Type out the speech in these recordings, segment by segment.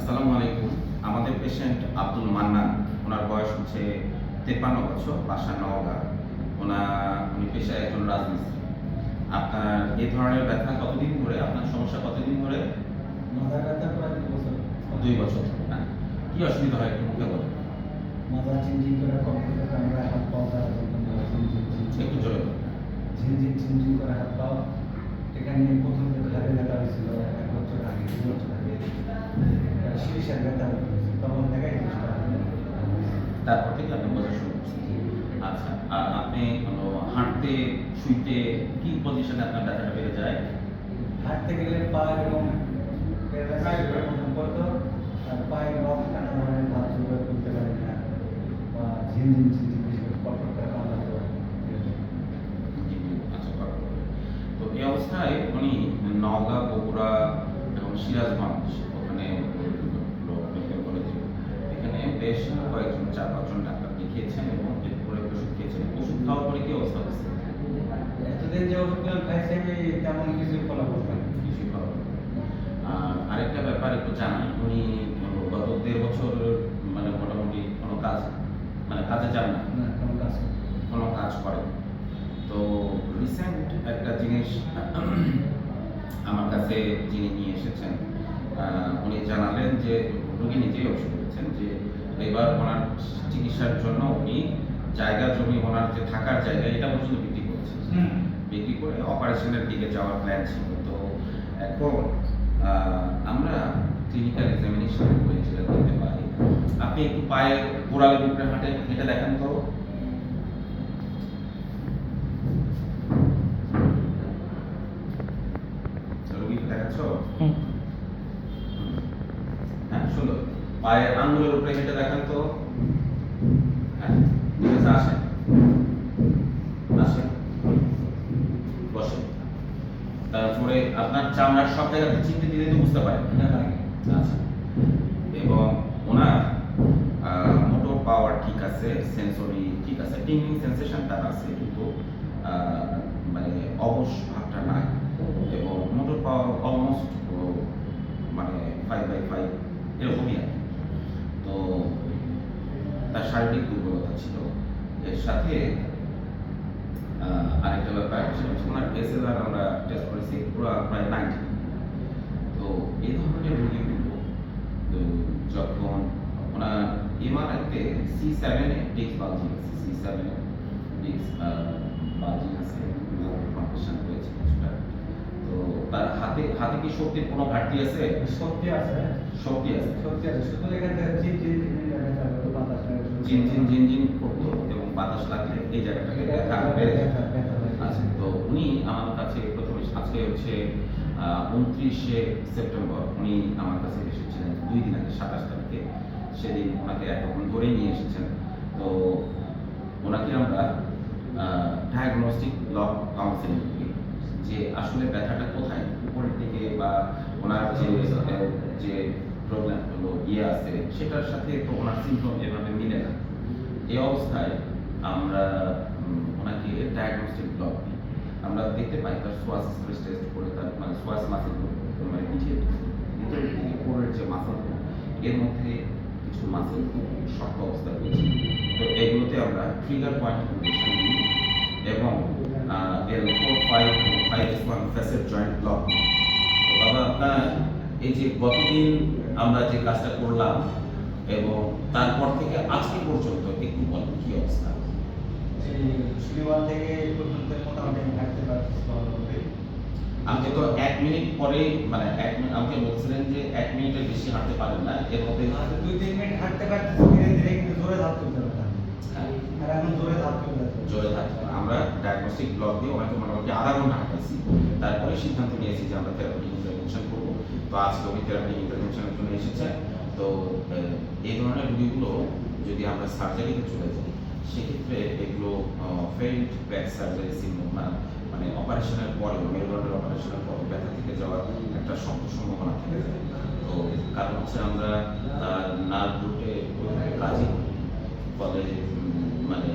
আসসালামু আলাইকুম। আমাদের পেশেন্ট আব্দুল মান্নান ওনার বয়স হচ্ছে তেপ্পান্ন বছর বাসা নওগাঁ। ওনার উনি পেশায় একজন রাজমিস্ত্রি। আপনার এই ধরনের ব্যথা কতদিন ধরে আপনার সমস্যা কতদিন ধরে? মাথা ব্যথা প্রায় দুই বছর। দুই বছর। না কি অসুবিধা হয় একটু মুখে বলুন। মাথা চিনচিন করে কম্পিউটার আমরা হাত পাও একটু জোরে। ঝিনঝিন ঝিনঝিন করে হাত পাও। এখানে প্রথম ঘাড়ে ব্যথা হয়েছিল এক বছর আগে দু বছর আগে শিরিষের ব্যথা হয়েছিল তখন দেখাই তারপর থেকে আপনি বোঝা শুরু করছেন আচ্ছা আর আপনি কোনো হাঁটতে শুইতে কি পজিশনে আপনার ব্যথাটা বেড়ে যায়? হাঁটতে গেলে পা করতো আর পায়ের টানা পারি না। বা ঝিনঝিন ঝিনঝিন বেশি করে করে কামড়াতো আচ্ছা। তো এই অবস্থায় উনি নওগাঁ বগুড়া এবং সিরাজগঞ্জ ওখানে মেডিকেল কলেজে এখানে বেশ কয়েকজন চার পাঁচজন ডাক্তার দেখিয়েছেন এবং এরপরে ওষুধ খেয়েছেন ওষুধ খাওয়ার পরে কি অবস্থা হচ্ছে এতদিন যে ওষুধগুলো খাইছে আমি তেমন কিছু ফলাফল খাওয়া হয়নি। আর আরেকটা ব্যাপার একটু জানাই। উনি গত দেড় বছর মানে মোটামুটি কোনো কাজ মানে কাজে যান না? কোনো কাজ কোনো কাজ করে তো রিসেন্ট একটা জিনিস আমার কাছে যিনি নিয়ে এসেছেন উনি জানালেন যে রোগী নিজেই অবশ্য বলেছেন যে এবার ওনার চিকিৎসার জন্য উনি জায়গা জমি ওনার যে থাকার জায়গা এটা পর্যন্ত বিক্রি করেছেন বিক্রি করে অপারেশনের দিকে যাওয়ার প্ল্যান ছিল। তো এখন আমরা ক্লিনিক্যাল এক্সামিনেশন করে দিতে পারি। আপনি একটু পায়ে গোড়ালির উপরে হাঁটে হেঁটে দেখেন তো। দেখাচ্ছ? হ্যাঁ সুন্দর। পায়ের আঙ্গুলের উপরে হেঁটে দেখান তো হ্যাঁ ঠিক আছে আসেন আসেন বসেন তারপরে আপনার চামড়ার সব জায়গাতে চিনতে দিলে তো বুঝতে লাগে আচ্ছা। এবং ওনার মোটর পাওয়ার ঠিক আছে সেন্সরি ঠিক আছে টিংলিং সেন্সেশন তার আছে কিন্তু মানে অবশ ভাবটা নাই। এবং মোটর পাওয়ার অলমোস্ট মানে ফাইভ বাই ফাইভ এরকমই আর তো তার শারীরিক দুর্বলতা ছিল। এর সাথে আরেকটা ব্যাপার সেটা হচ্ছে ওনার এসএলআর আমরা টেস্ট করেছি পুরো প্রায় নাইনটি তো এই ধরনের রোগীগুলো তো যখন ওনার এমআরআইতে সি সেভেনে ডিস্ক বালজিং আছে সি সেভেনে ডিস্ক বালজিং আছে কম্পিটিশন হয়েছে কিছুটা তো তার হাতে হাতে কি শক্তির কোনো ঘাটতি আছে সত্যি আছে শক্তি আছে সত্যি আছে শুধু এখান শুধু। জিন জিন জিন জিন করতো বাতাস লাগলে এই জায়গাটাকে ব্যথা বেড়ে ব্যথা লাগে। আচ্ছা তো উনি আমার কাছে প্রথমে আজকে হচ্ছে উনত্রিশে সেপ্টেম্বর উনি আমার কাছে এসেছিলেন দুই দিন আগে সাতাশ তারিখে। সেদিন ওনাকে একরকম ধরে নিয়ে এসেছেন। তো ওনাকে আমরা ডায়াগনস্টিক ব্লক কাউন্সিলিং যে আসলে ব্যথাটা কোথায়? উপরের দিকে বা ওনার যে যে প্রবলেম হলো ইয়ে আছে সেটার সাথে তো ওনার সিমটম এভাবে মিলে না। এই অবস্থায় আমরা ওনাকে ডায়াগনস্টিক ব্লক দিই। আমরা দেখতে পাই তার সোয়াস স্ট্রেস টেস্ট করে তার মানে সোয়াস মাসেল মানে নিচে কোরের যে মাসেল এর মধ্যে কিছু মাসেল খুব শক্ত অবস্থা রয়েছে। তো এগুলোতে আমরা ট্রিগার পয়েন্ট দিই এবং L four five five S one facet joint block তো বাবা, আপনার এই যে গতদিন আমরা যে কাজটা করলাম এবং তারপর থেকে আজকে পর্যন্ত একটু বলেন কি অবস্থা? এই শনিবার থেকে পর্যন্ত মোটামুটি আমি হাঁটতে ভালোভাবে। আপনি তো এক মিনিট পরে মানে এক মিনিট আমাকে বলছিলেন যে এক মিনিটের বেশি হাঁটতে পারেন না এর মধ্যে দুই তিন মিনিট হাঁটতে পারতেছি ধীরে ধীরে কিন্তু জোরে তুলতে পারতাম হ্যাঁ, আর এখন জোরে ধাপ তুলতে জোরে থাকতে আমরা ডায়াগনস্টিক ব্লক দিয়ে ওনাকে মোটামুটি আধা ঘণ্টা হাঁটাইছি তারপরে সিদ্ধান্ত নিয়েছি যে আমরা থেরাপি ইন্টারভেনশন করব। তো আজকে উনি থেরাপি ইন্টারভেনশনের জন্য এসেছে তো এই ধরনের রোগীগুলো যদি আমরা সার্জারিতে চলে যাই সেক্ষেত্রে এগুলো ফেইল্ড ব্যাক সার্জারি সিন্ড্রোম মানে অপারেশনের পরে, মেরুদণ্ডের অপারেশনের পরে ব্যথা থেকে যাওয়ার একটা সম্ভাবনা থেকে যায়। তো কারণ হচ্ছে আমরা তার নার্ভ রুটে কাজে ফলে মানে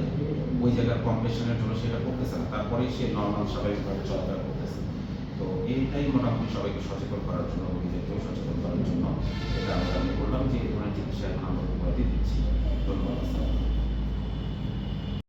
ওই জায়গার কম্প্রেশনের জন্য সেটা করতেছে না। তারপরেই সে নর্মাল স্বাভাবিকভাবে চলাফেরা করতেছে। তো এইটাই মোটামুটি সবাইকে সচেতন করার জন্য রোগীদেরকেও সচেতন করার জন্য এটা আমরা আমি বললাম যে এই ধরনের চিকিৎসা আমরা দিচ্ছি। ধন্যবাদ